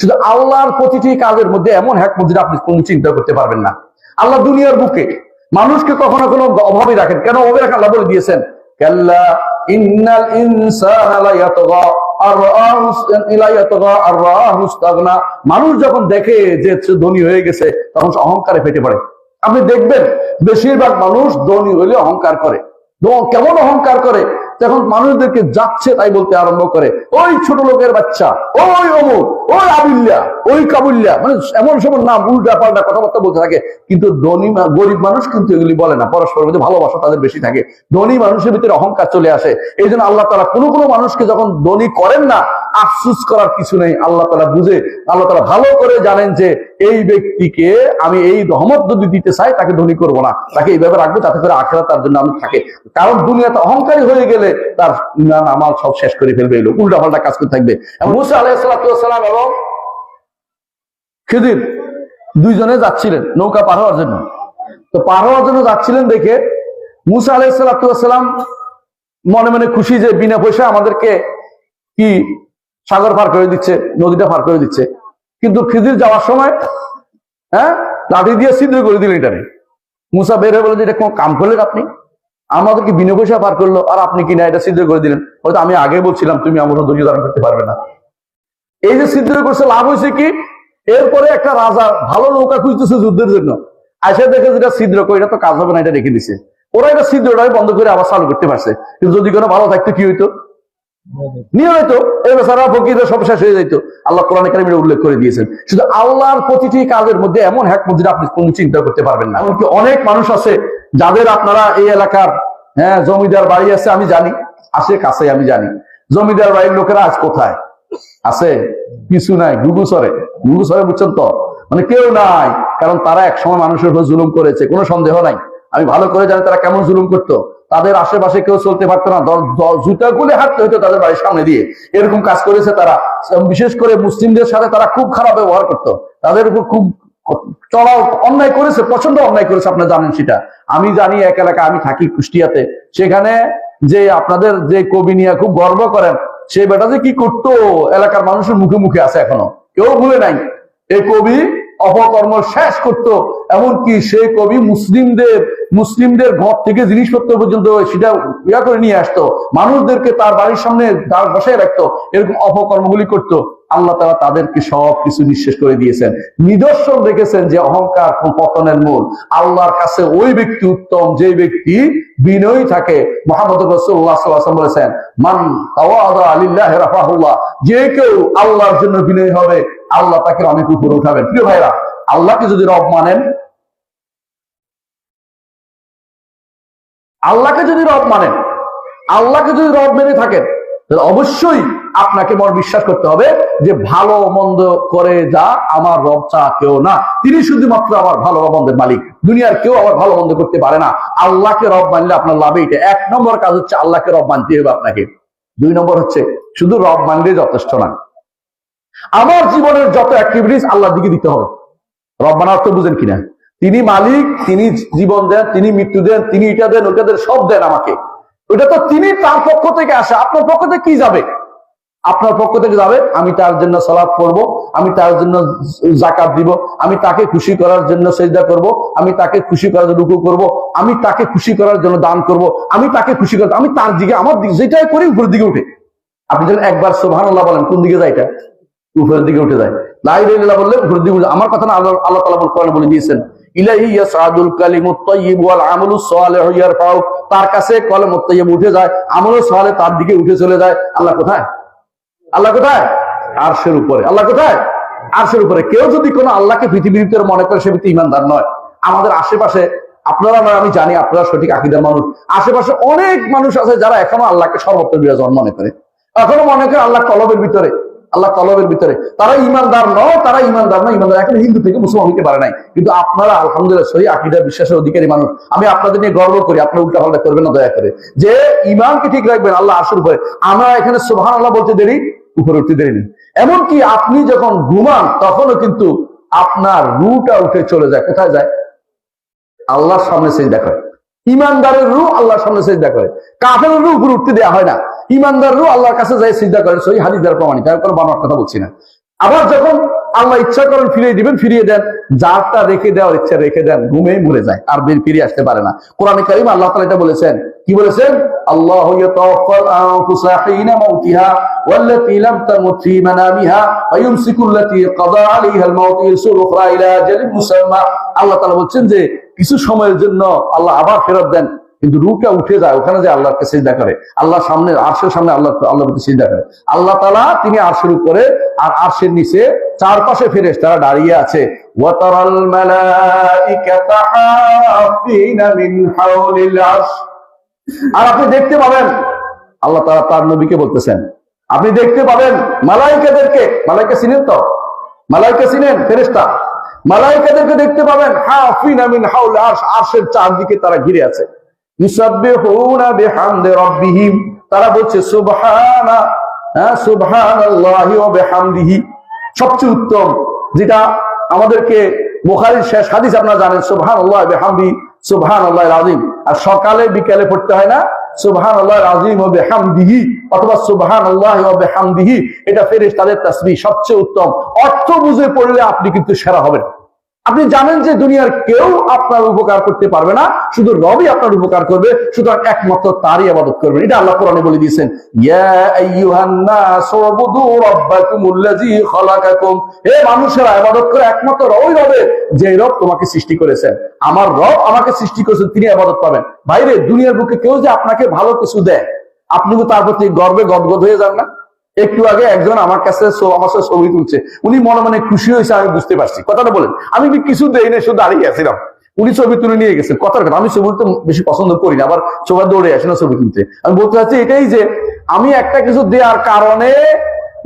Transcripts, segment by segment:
শুধু আল্লাহর প্রতিটি কাজের মধ্যে এমন হ্যাক মধ্যে আপনি কোন চিন্তা করতে পারবেন না। আল্লাহ দুনিয়ার বুকে মানুষকে কখনো কোনো অভাবে রাখেন। কেন অভাবে রাখেন? আল্লাহ বলে দিয়েছেন, কাল্লা ইন্নাল ইনসানা মানুষ যখন দেখে যে ধনী হয়ে গেছে, তখন অহংকারে ফেটে পড়ে। আপনি দেখবেন, বেশিরভাগ মানুষ ধনী হলে অহংকার করে। কেমন অহংকার করে? তখন মানুষদেরকে যাচ্ছে তাই বলতে আরম্ভ করে, ওই ছোট লোকের বাচ্চা, ওই অমুক, ওই আবিল্লা ওই কাবুল্লা মানে এমন সব নাম, উল্টা পাল্টা কথাবার্তা বলতে থাকে। কিন্তু ধনী গরিব মানুষ কিন্তু এগুলি বলে না। পরস্পরের মধ্যে ভালোবাসা তাদের বেশি থাকে। ধনী মানুষের ভিতরে অহংকার চলে আসে। এই জন্য আল্লাহ তালা কোনো কোনো মানুষকে যখন ধনী করেন না, আফসুস করার কিছু নেই। আল্লাহ তালা বুঝে, আল্লাহ তালা ভালো করে জানেন যে এই ব্যক্তিকে আমি এই রহমত যদি দিতে চাই, তাকে ধনী করব না। তাকে এইভাবে রাখব যাতে করে আখেরা তার জন্য আমি থাকে। কারণ দুনিয়াতে অহংকারী হয়ে গেলে তার ইমান আমাল সব শেষ করে ফেলবে এলো উল্টা পাল্টা কাজ করতে থাকবে। খেদির দুইজনে যাচ্ছিলেন নৌকা পার হওয়ার জন্য। তো পার হওয়ার জন্য যাচ্ছিলেন দেখে মুসা আলাইসালাম মনে মনে খুশি যে বিনা পয়সা আমাদেরকে কি সাগর পার করে দিচ্ছে, নদীটা পার করে দিচ্ছে। কিন্তু খিদির যাওয়ার সময় হ্যাঁ লাঠি দিয়ে ছিদ্র করে দিলেন এটারে মুসা বের হয়ে বলে যে এটা কোনো কাম করলেন আপনি? আমাদেরকে বিনা পয়সা পার করল, আর আপনি কিনা এটা ছিদ্র করে দিলেন? হয়তো আমি আগে বলছিলাম, তুমি আমার ধৈর্য ধারণ করতে পারবে না। এই যে সিদ্ধ করছে, লাভ হয়েছে কি? এরপরে একটা রাজা ভালো নৌকা খুঁজতেছে যুদ্ধের জন্য। আসে দেখে যেটা ছিদ্র করে এটা তো কাজ হবে না, এটা রেখে দিছে। ওরা এটা ছিদ্রটাই বন্ধ করে আবার চালু করতে পারছে। কিন্তু যদি কোনো ভালো থাকতো, কি হইতো? নিয়মিত সব শেষ হয়ে যাইতো। আল্লাহ কোরআন উল্লেখ করে দিয়েছেন। শুধু আল্লাহর প্রতিটি কাজের মধ্যে এমন হ্যাক মধ্যে আপনি কোন চিন্তা করতে পারবেন না। এমনকি অনেক মানুষ আছে, যাদের আপনারা এই এলাকার হ্যাঁ জমিদার বাড়ি আছে, আমি জানি। আসে কাছে আমি জানি। জমিদার বাড়ির লোকেরা আজ কোথায়? আছে? কিছু নাই। গুগুসরে গুগুসরে বুঝছেন তো? মানে কেউ নাই। কারণ তারা একসময় মানুষের উপর জুলুম করেছে। কোনো সন্দেহ নাই। আমি ভালো করে জানি তারা কেমন জুলুম করতো। তাদের আশেপাশে কেউ চলতে পারতো না। জুতা খুলে হাঁটতে হতো তাদের বাড়ির সামনে দিয়ে। এরকম কাজ করেছে তারা। বিশেষ করে মুসলিমদের সাথে তারা খুব খারাপ ব্যবহার করতো। তাদের উপর খুব চড়াও অন্যায় করেছে প্রচণ্ড অন্যায় করেছে আপনারা জানেন সেটা। আমি জানি এক এলাকা আমি থাকি কুষ্টিয়াতে। সেখানে যে আপনাদের যে কবি নিয়ে খুব গর্ব করেন সে বেটা যে কি করতো? এলাকার মানুষের মুখে মুখে আছে এখনও। কেউ ভুলে নাই। এই কবি অপকর্ম শেষ করত। এমনকি সেই কবি মুসলিমদের মুসলিমদের ঘর থেকে জিনিসপত্র পর্যন্ত সেটা ইয়া করে নিয়ে আসতো। মানুষদেরকে তার বাড়ির সামনে দাঁড় বসায় রাখতো। এরকম অপকর্মগুলি করতো। আল্লাহ তারা তাদেরকে সব কিছু নিঃশেষ করে দিয়েছেন। নিদর্শন দেখেছেন যে অহংকার পতনের মূল। আল্লাহর কাছে ওই ব্যক্তি উত্তম, যে ব্যক্তি বিনয়ী থাকে। মোহাম্মদ রসুল্লাহ সাল্লাম বলেছেন, মান আলিল্লাহ রাফাহুল্লাহ যে কেউ আল্লাহর জন্য বিনয়ী হবে আল্লাহ তাকে অনেক উপরে উঠাবেন। প্রিয় ভাইরা আল্লাহকে যদি রব মানেন, আল্লাহকে যদি রব মানেন, আল্লাহকে যদি রব মেনে থাকেন, তাহলে অবশ্যই আপনাকে মন বিশ্বাস করতে হবে যে ভালো মন্দ করে যা আমার রব চা কেউ না। তিনি শুধুমাত্র আমার ভালো মন্দের মালিক। দুনিয়ার কেউ আবার ভালো মন্দ করতে পারে না। আল্লাহকে রব মানলে আপনার লাভে এটা। এক নম্বর কাজ হচ্ছে আল্লাহকে রব মানতে হবে আপনাকে। দুই নম্বর হচ্ছে শুধু রব মানলে যথেষ্ট না। আমার জীবনের যত অ্যাক্টিভিটিস আল্লাহর দিকে দিতে হবে। রব্বানা অর্থ বুঝেন কিনা? তিনি মালিক, তিনি জীবন দেন, তিনি মৃত্যু দেন, তিনি এটা দেন ওটা দেন, সব দেন আমাকে। ওটা তো তিনি তার পক্ষ থেকে আসে। আপনার পক্ষ থেকে কি যাবে? আপনার পক্ষ থেকে যাবে, আমি তার জন্য সালাদ করব আমি তার জন্য জাকাত দিব, আমি তাকে খুশি করার জন্য সেজদা করব, আমি তাকে খুশি করার জন্য রুকু করব, আমি তাকে খুশি করার জন্য দান করব, আমি তাকে খুশি করার আমি তার দিকে, আমার দিকে, যেটাই করি, উপরের দিকে উঠে। আপনি যেন একবার সুবহানাল্লাহ বলেন, কোন দিকে যায় এটা? উপরের দিকে উঠে যায়। বললে উপরের দিকে আমার কথা না আল্লাহ আল্লাহ কোরআনে বলে দিয়েছেন, ইলাহি ইয়াসআদুল কালিমুত ওয়াল আমালুস ইয়ারফাউ। তার কাছে কলমুত তাইয়্যিব উঠে যায় আমলুস সালেহ তার দিকে উঠে চলে যায়। আল্লাহ কোথায়? আল্লাহ কোথায়? আরশের উপরে। আল্লাহ কোথায়? আরশের উপরে। কেউ যদি কোনো আল্লাহকে পৃথিবীর ভিতরে মনে করে সে ব্যক্তি ইমানদার নয়। আমাদের আশেপাশে, আপনারা আমি জানি আপনারা সঠিক আকিদার মানুষ। আশেপাশে অনেক মানুষ আছে যারা এখনও আল্লাহকে সর্বত্র বিরাজন মনে করে। এখনও মনে করে আল্লাহ কলবের ভিতরে। আল্লাহ কলবের ভিতরে। তারা ইমানদার নয় তারা ইমানদার নয়। ইমানদার এখন হিন্দু থেকে মুসলমান হইতে পারে নাই। কিন্তু আপনারা আলহামদুলিল্লাহ সহি আকিদার বিশ্বাসের অধিকারী মানুষ। আমি আপনাদের নিয়ে গর্ব করি, আপনার উল্টা পাল্টা করবেন না, দয়া করে। যে ইমানকে ঠিক রাখবেন, আল্লাহ আসর উপরে আমরা এখানে সুবহান আল্লাহ বলতে দেরি, উপরে উঠতে দেরি নেই। এমনকি আপনি যখন ঘুমান, তখনও কিন্তু আপনার রুটা উঠে চলে যায়। কোথায় যায়? আল্লাহর সামনে সেজদা করে। ইমানদারের রু আল্লাহর সামনে সেজদা করে। কাফের রু উপরে উঠতে দেওয়া হয় না। ইমানদার রু আল্লাহর কাছে যায় সেজদা করে সই হাদিস দ্বারা প্রমাণিত, আমি কোনো বানোয়ার কথা বলছি না। আবার যখন আল্লাহ ইচ্ছা করেন ফিরিয়ে দিবেন, ফিরিয়ে দেন, যারটা রেখে দেওয়ার ইচ্ছা রেখে দেন ঘুমেই মরে যায়, আর বের ফিরে আসতে পারে না। কোরআন কারিম আল্লাহ তালা এটা বলেছেন, কি বলেছেন? আল্লাহ বলছেন যে, কিছু সময়ের জন্য আল্লাহ আবার ফেরত দেন। কিন্তু রুটা উঠে যায়, ওখানে যে আল্লাহকে সিজদা করে। আল্লাহ সামনে, আরশের সামনে আল্লাহ আল্লাহ সিজদা করে। আল্লাহ তাআলা তিনি আরশের উপরে আর আরশের নিচে চারপাশে ফেরেশ তারা দাঁড়িয়ে আছে। আর আপনি দেখতে পাবেন, আল্লাহ তাআলা তার নবীকে বলতেছেন, আপনি দেখতে পাবেন মালাইকাদেরকে, মালাইকা চিনেন তো? মালাইকা চিনেন ফেরেশতা? মালাইকাদেরকে দেখতে পাবেন হাফিনা মিন হাওল আরশ, আরশের চারদিকে তারা ঘিরে আছে। তারা বলছে হ্যাঁ সবচেয়ে উত্তম, যেটা আমাদেরকে শেষ হাদিস আপনারা জানেন আর সকালে, বিকালে পড়তে হয় না সুবহানাল্লাহ আযীম ওয়া বিহামদিহি অথবা সুবহানাল্লাহি ওয়া বিহামদিহি, এটা ফেরেশতাদের তাসবিহ, সবচেয়ে উত্তম। অর্থ বুঝে পড়লে আপনি কিন্তু সেরা হবেন। আপনি জানেন যে দুনিয়ার কেউ আপনার উপকার করতে পারবে না, শুধু রবি আপনার উপকার করবে, সুতরাং একমাত্র তারই আবাদত করবেন। এটা আল্লাহ কোরআনে বলে দিয়েছেন মানুষেরা করে একমাত্র ওই রবে যে রব তোমাকে সৃষ্টি করেছেন। আমার আমাকে সৃষ্টি করেছেন, তিনি পাবেন। দুনিয়ার কেউ যে আপনাকে ভালো কিছু দেয়, আপনি তো তার প্রতি গর্বে গদগদ হয়ে যান না? একটু আগে একজন আমার কাছে আমার সাথে ছবি তুলছে। উনি মনে মনে খুশি হয়েছে, আমি বুঝতে পারছি। কথাটা বলেন, আমি কিছু দেই না শুধু দাঁড়িয়ে আছিলাম উনি ছবি তুলে নিয়ে গেছেন কথার কথা, আমি ছবি তো বেশি পছন্দ করি না, আবার সবাই দৌড়ে আসে না ছবি তুলতে। আমি বলতে চাচ্ছি এটাই যে, আমি একটা কিছু দেওয়ার কারণে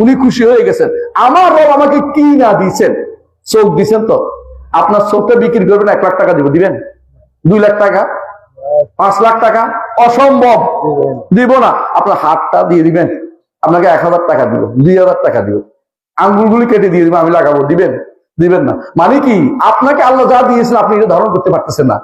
উনি খুশি হয়ে গেছেন। আমার রব আমাকে কি না দিয়েছেন? চোখ দিছেন তো? আপনার চোখটা বিক্রি করবেন, এক লাখ টাকা দিব। দিবেন? দুই লাখ টাকা? পাঁচ লাখ টাকা? অসম্ভব। দিব না। আপনার হাতটা দিয়ে দিবেন। আপনাকে এক হাজার টাকা দিব, দুই হাজার টাকা দিব। আঙ্গুলগুলি কেটে দিয়ে দিবেন আমি লাগাবো, দিবেন? দিবেন না। মানে কি? আপনাকে আল্লাহ যা দিয়েছেন, আপনি এটা ধারণ করতে পারতেছেন না।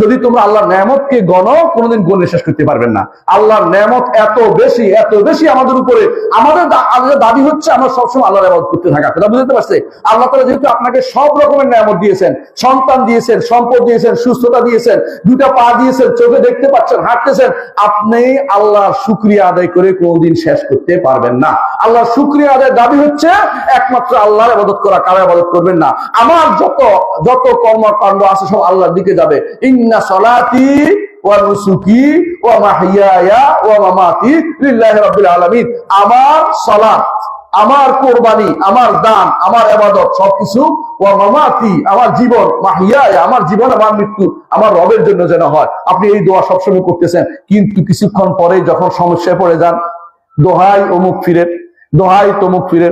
যদি তোমরা আল্লাহর নেয়ামতকে গণো, কোনোদিন গণে শেষ করতে পারবেন না। আল্লাহর নেয়ামত এত বেশি এত বেশি আমাদের উপরে। আমাদের আমাদের দাবি হচ্ছে আমরা সবসময় আল্লাহর ইবাদত করতে থাকা। কথা বুঝতে পারছে আল্লাহ তাআলা যেহেতু আপনাকে সব রকমের নেয়ামত দিয়েছেন, সন্তান দিয়েছেন, সম্পদ দিয়েছেন, সুস্থতা দিয়েছেন দুটা পা দিয়েছেন, চোখে দেখতে পাচ্ছেন, হাঁটতেছেন, আপনি আল্লাহর শুকরিয়া আদায় করে কোনোদিন শেষ করতে পারবেন না। আল্লাহর শুকরিয়া আদায়ের দাবি হচ্ছে একমাত্র আল্লাহর ইবাদত করা। কারও ইবাদত করবেন না। আমার যত যত কর্মকাণ্ড আছে সব আল্লাহর দিকে যাবে। আমার সালাত, আমার কোরবানি, আমার দান, আমার আবাদত সবকিছু ওয়া মামাতি, আমার জীবন, মাহিয়ায়, আমার জীবন, আমার মৃত্যু, আমার রবের জন্য যেন হয়। আপনি এই দোয়া সবসময় করতেছেন, কিন্তু কিছুক্ষণ পরে যখন সমস্যায় পড়ে যান, দোহাই অমুক ফিরে, দোহাই তমুক ফিরে।